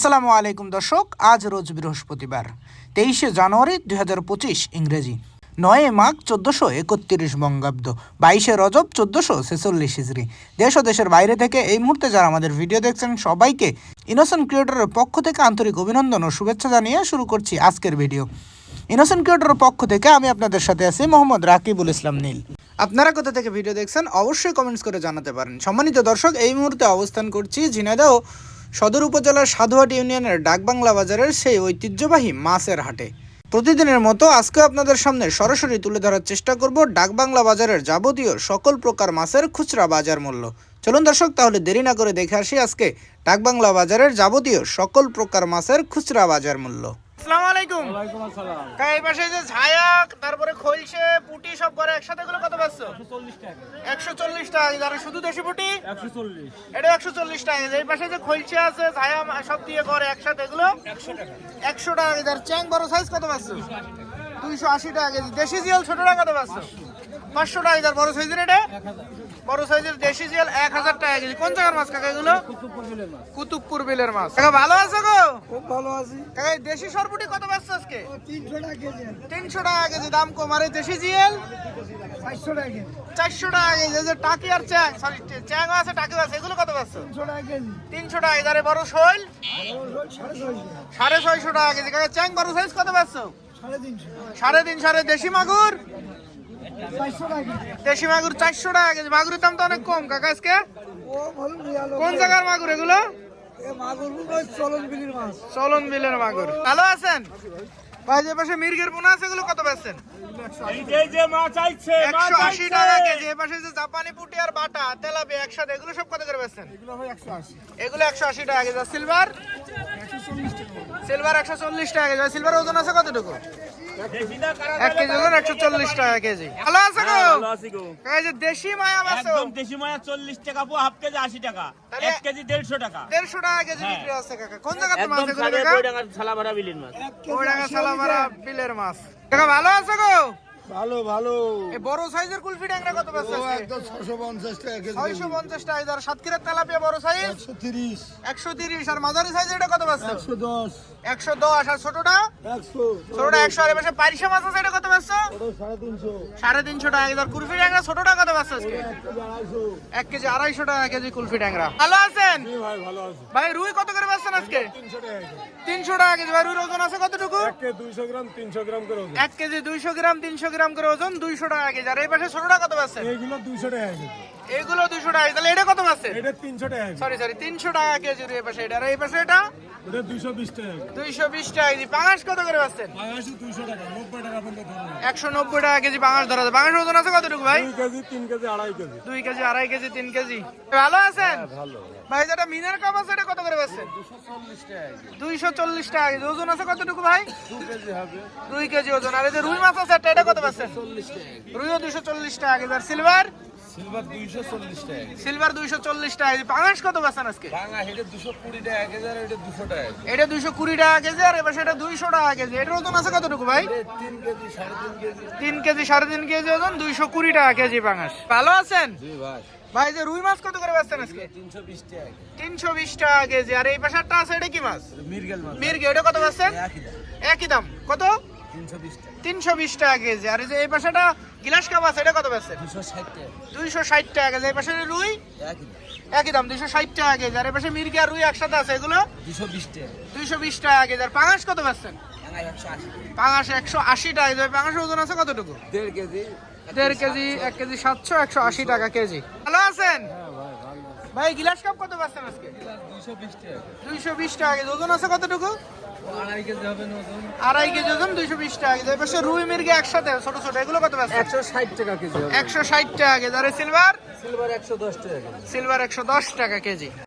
আসসালামু আলাইকুম দর্শক, আজ রোজ বৃহস্পতিবার, তেইশে জানুয়ারি দুই হাজার পঁচিশ ইংরেজি। নয় মাঘ চোদ্দোশো একত্রিশ বঙ্গাব্দ, বাইশে রজব চোদ্দোশো ছেচল্লিশ হিজড়ি। দেশ ও দেশের বাইরে থেকে এই মুহূর্তে যারা আমাদের ভিডিও দেখছেন, সবাইকে ইনোসেন্ট ক্রিয়েটরের পক্ষ থেকে আন্তরিক অভিনন্দন ও শুভেচ্ছা জানিয়ে শুরু করছি আজকের ভিডিও। ইনোসেন্ট ক্রিয়েটরের পক্ষ থেকে আমি আপনাদের সাথে আছি মোহাম্মদ রাকিবুল ইসলাম নীল। আপনারা কোথা থেকে ভিডিও দেখছেন, অবশ্যই কমেন্টস করে জানাতে পারেন। সম্মানিত দর্শক, এই মুহূর্তে অবস্থান করছি ঝিনাইদহ সদর উপজেলার সাধুহাট ইউনিয়নের ডাকবাংলা বাজারের সেই ঐতিহ্যবাহী মাছের হাটে। প্রতিদিনের মতো আজকে আপনাদের সামনে সরাসরি তুলে ধরার চেষ্টা করব ডাকবাংলা বাজারের যাবতীয় সকল প্রকার মাছের খুচরা বাজার মূল্য। চলুন দর্শক, তাহলে দেরি না করে দেখে আসি আজকে ডাকবাংলা বাজারের যাবতীয় সকল প্রকার মাছের খুচরা বাজার মূল্য। আসসালামু আলাইকুম। ওয়ালাইকুম আসসালাম। পাশে যে ছায়া তারপরে খলসে পুটি সব করে একসাথে গুলো কত পাচ্ছ? চল্লিশ টাকা। একশো চল্লিশ টাকা আর শুধু দেশি পুটি? একশো চল্লিশ। এটা একশো চল্লিশ টাকা। এই পাশে যে খলসে আছে ঝায়া সব দিয়ে করে একসাথে এগুলো? একশো টাকা। একশো টাকা। কেজি চ্যাং বড় সাইজ কত পাচ্ছ? দুইশো আশি টাকা কেজি। দেশি জিয়াল ছোট টাকা পাচ্ছ পাঁচশো টাকা কেজি বড় সাইজের এটা? বড় সাইজের দেশি জিয়াল এক হাজার টাকা কেজি। কোন জায়গার মাছ কাকা এগুলো? কুতুবপুর বিলের মাছ। কাকা ভালো আছে গো? খুব ভালো আছি। কাকা দেশি সরপুটি কত পাচ্ছ আজকে? তিনশো টাকা কেজি। তিনশো টাকা কেজি দাম কম। আর দেশি জিয়াল চারশো টাকা কেজি। চারশো টাকা কেজি। এই যে টাকি আর চ্যাং সরি চ্যাং আছে টাকি আছে এগুলো কত পাচ্ছ তিনশো টাকা কেজি। তিনশো টাকা কেজি। আর বড় শৈল? সাড়ে ছয়শো। টাকা কেজি। কাকা চ্যাং বড় সাইজ কত পাচ্ছ সাড়ে তিন সাড়ে দেশি মাগুর? দেশি মাগুর চারশো টাকা কেজি। মাগুরের দাম তো অনেক কম কাকা আজকে? কোন জায়গার মাগুর এগুলো? চলন বিলের মাগুর। ভালো আছেন? ভাই যে পাশে মির্গের পোনা আছে এগুলো কত পাচ্ছেন এই যে যে একশো আশি টাকা কেজি এ পাশে যে জাপানি পুটি আর বাটা তেলাপিয়া একসাথে এগুলো সব কত করে বেচছেন? এগুলো একশো আশি। এগুলো একশো আশি টাকা কেজি। সিলভার সিলভার একশো চল্লিশ টাকা। কেজি। সিলভার ওজন আছে কতটুকু? এক কেজি ওজন একশো চল্লিশ টাকা কেজি। ভালো আছে গো ভালো আছি গো। এই যে দেশি মায়া মাছ একদম দেশি মায়া চল্লিশ টাকা পো হাফ কেজি আশি টাকা। এক কেজি দেড়শো টাকা। দেড়শো টাকা কেজি বিক্রি আছে কাকা। কোন জায়গাতে মাছ এগুলো কাকা? বই টাকার ছালা ভরা বিলির মাছ। ওড়াঙ্গা সালামারা বিলের মাছ। কাকা ভালো আছে গো? ভালো ভালো। এই বড় সাইজের কুলফি ট্যাংরা কত পাচ্ছে একদম ছশো পঞ্চাশ টাকা কেজি। ছয়শো পঞ্চাশ টাকা আর সাতক্ষীরার তেলাপিয়া বড় সাইজ একশো তিরিশ। একশো তিরিশ আর মাঝারি সাইজের এটা কত দশ। একশো দশ আর ছোটটা? একশো। ছোটটা একশো আর এবার পারিশা মাছ আছে এটা কত তিনশো। সাড়ে তিনশো টাকা আর কুলফি ট্যাংরা ছোটটা কত পাচ্ছে আজকে? এক কেজি আড়াইশো। এক কেজি আড়াইশো টাকা কেজি কুলফি ট্যাংরা। ভালো আছেন? ভাই ভালো আছে। ভাই রুই কত করে পাচ্ছেন আজকে? তিনশো টাকা কেজি। তিনশো টাকা কেজি। ভাই রুইর ওজন আছে কতটুকু? দুইশো গ্রাম তিনশো গ্রাম করে ওজন? এক কেজি দুইশো গ্রাম তিনশো গ্রাম করে ওজন দুইশো টাকা কেজি। আর এই পাশে ছোটটা কত দুইশো টাকা কেজি। এগুলো দুইশো টাকা তাহলে এটা কত এটা তিনশো টাকা সরি সরি তিনশো টাকা কেজি এই পাশে এটা। আর এই পাশে এটা? এটা দুইশো বিশ টাকা দুইশো বিশ টাকা কেজি। পাঙাশ কত করে পাচ্ছেন বাংলাদেশে দুইশো টাকা নব্বই টাকা পর্যন্ত একশো নব্বই টাকা কেজি পাঙাশ ধরা যায় পাঙাশ ওজন আছে কতটুকু ভাই? দুই কেজি তিন কেজি আড়াই কেজি। দুই কেজি আড়াই কেজি তিন কেজি। ভালো আছেন? ভাই যেটা মিনার কাপ আছে এটা কত করে পাচ্ছেন দুইশো চল্লিশ টাকা কেজি। ওজন আছে কতটুকু ভাই? দুই কেজি ওজন। আর এই যে রুই মাছ আছে এটা কত পাচ্ছেন রুইও দুইশো চল্লিশ টাকা কেজি। আর সিলভার সিলভার দুইশো চল্লিশ টাকা সিলভার টাকা পাঙাশ কত পাচ্ছেন আজকে বাংলা এটা দুশো কুড়ি টাকা কেজি আর এটা টাকা এটা টাকা কেজি আর এবার সেটা দুইশো টাকা কেজি। এটার ওজন আছে কতটুকু ভাই? KG KG. কেজি কেজি ওজন টাকা কেজি পাঙাশ। ভালো আছেন? জি ভাই। ভাই যে রুই মাছ কত করে বেচছেন আজকে? তিনশো বিশ টাকা টাকা কেজি। আর এই পাশারটা আছে এটা কি মাছ? মির্গেল মাছ। মির্গে এটা কত বেচছেন? একই দাম। একই দাম। কত? তিনশো বিশ টাকা কেজি। আর এই যে এই পাশাটা গিলাস কাপ আছে এটা কত টাকা। দুইশো ষাট টাকা কেজি। এই পাশে রুই? একই দাম। দুইশো ষাট টাকা কেজি। আর এই পাশে মির্গে আর রুই একসাথে আছে এগুলো? দুশো বিশ টাকা দুইশো বিশ টাকা কেজি। আর পাঙাশ কত বেচছেন? পাঙাশ একশো আশি। টাকা কেজি। ওই পাঙাশের ওজন আছে কতটুকু? দেড় কেজি। দেড় কেজি এক কেজি সাতশো একশো আশি টাকা কেজি। ভালো আছেন? ভাই গিলাস কাপ কত পাচ্ছেন আজকে? দুইশো বিশ টাকা কেজি। ওজন আছে কতটুকু? আড়াই কেজি ওজন। দুইশো বিশ টাকা কেজি। রুই মির্গে একসাথে ছোট ছোট এগুলো কত একশো ষাট টাকা কেজি একশো ষাট টাকা কেজি। আর সিলভার? সিলভার একশো দশ টাকা সিলভার একশো দশ টাকা কেজি।